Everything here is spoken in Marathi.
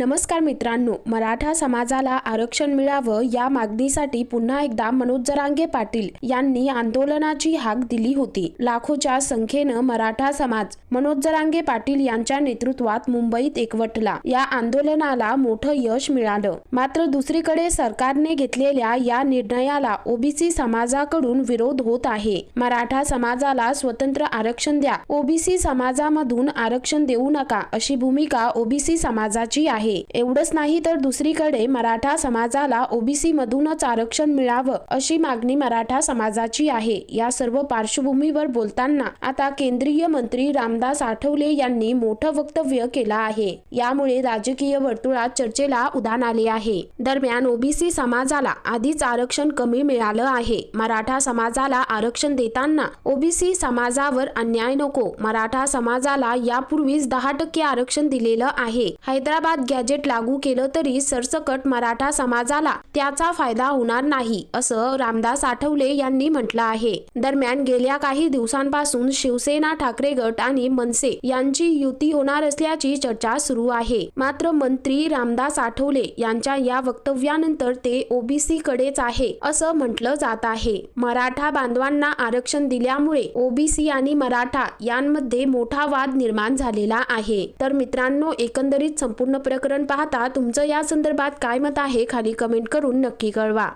नमस्कार मित्रांनो मराठा समाजाला आरक्षण मिळावं या मागणीसाठी पुन्हा एकदा मनोज जरांगे पाटील यांनी आंदोलनाची हाक दिली होती. लाखोच्या संख्येनं मराठा समाज मनोज जरांगे पाटील यांच्या नेतृत्वात मुंबईत एकवटला. या आंदोलनाला मोठं यश मिळालं. मात्र दुसरीकडे सरकारने घेतलेल्या या निर्णयाला ओबीसी समाजाकडून विरोध होत आहे. मराठा समाजाला स्वतंत्र आरक्षण द्या. ओबीसी समाजामधून आरक्षण देऊ नका अशी भूमिका ओबीसी समाजाची आहे. एवढंच नाही तर दुसरीकडे मराठा समाजाला ओबीसी मधूनच आरक्षण मिळावं अशी मागणी मराठा समाजाची आहे. या सर्व पार्श्वभूमीवर बोलताना आता केंद्रीय मंत्री रामदास आठवले यांनी मोठं वक्तव्य केलं आहे. यामुळे राजकीय वर्तुळात चर्चेला उधाण आले आहे. दरम्यान ओबीसी समाजाला आधीच आरक्षण कमी मिळालं आहे. मराठा समाजाला आरक्षण देताना ओबीसी समाजावर अन्याय नको. मराठा समाजाला यापूर्वीच दहा टक्के आरक्षण दिलेलं आहे. हैदराबाद गॅजेट लागू केलं तरी सरसकट मराठा समाजाला त्याचा फायदा होणार नाही असं रामदास आठवले यांनी म्हटलं आहे. दरम्यान गेल्या काही दिवसांपासून शिवसेना ठाकरे गट आणि मनसे यांची युती होणार असल्याची चर्चा सुरू आहे. मात्र मंत्री रामदास आठवले यांच्या या वक्तव्यानंतर ते ओबीसी कडेच आहे असं म्हटलं जात आहे. मराठा बांधवांना आरक्षण दिल्यामुळे ओबीसी आणि मराठा यांमध्ये मोठा वाद निर्माण झालेला आहे. तर मित्रांनो एकंदरीत संपूर्ण प्रकरण पाहता तुमचं या संदर्भात काय मत आहे खाली कमेंट करून नक्की कळवा.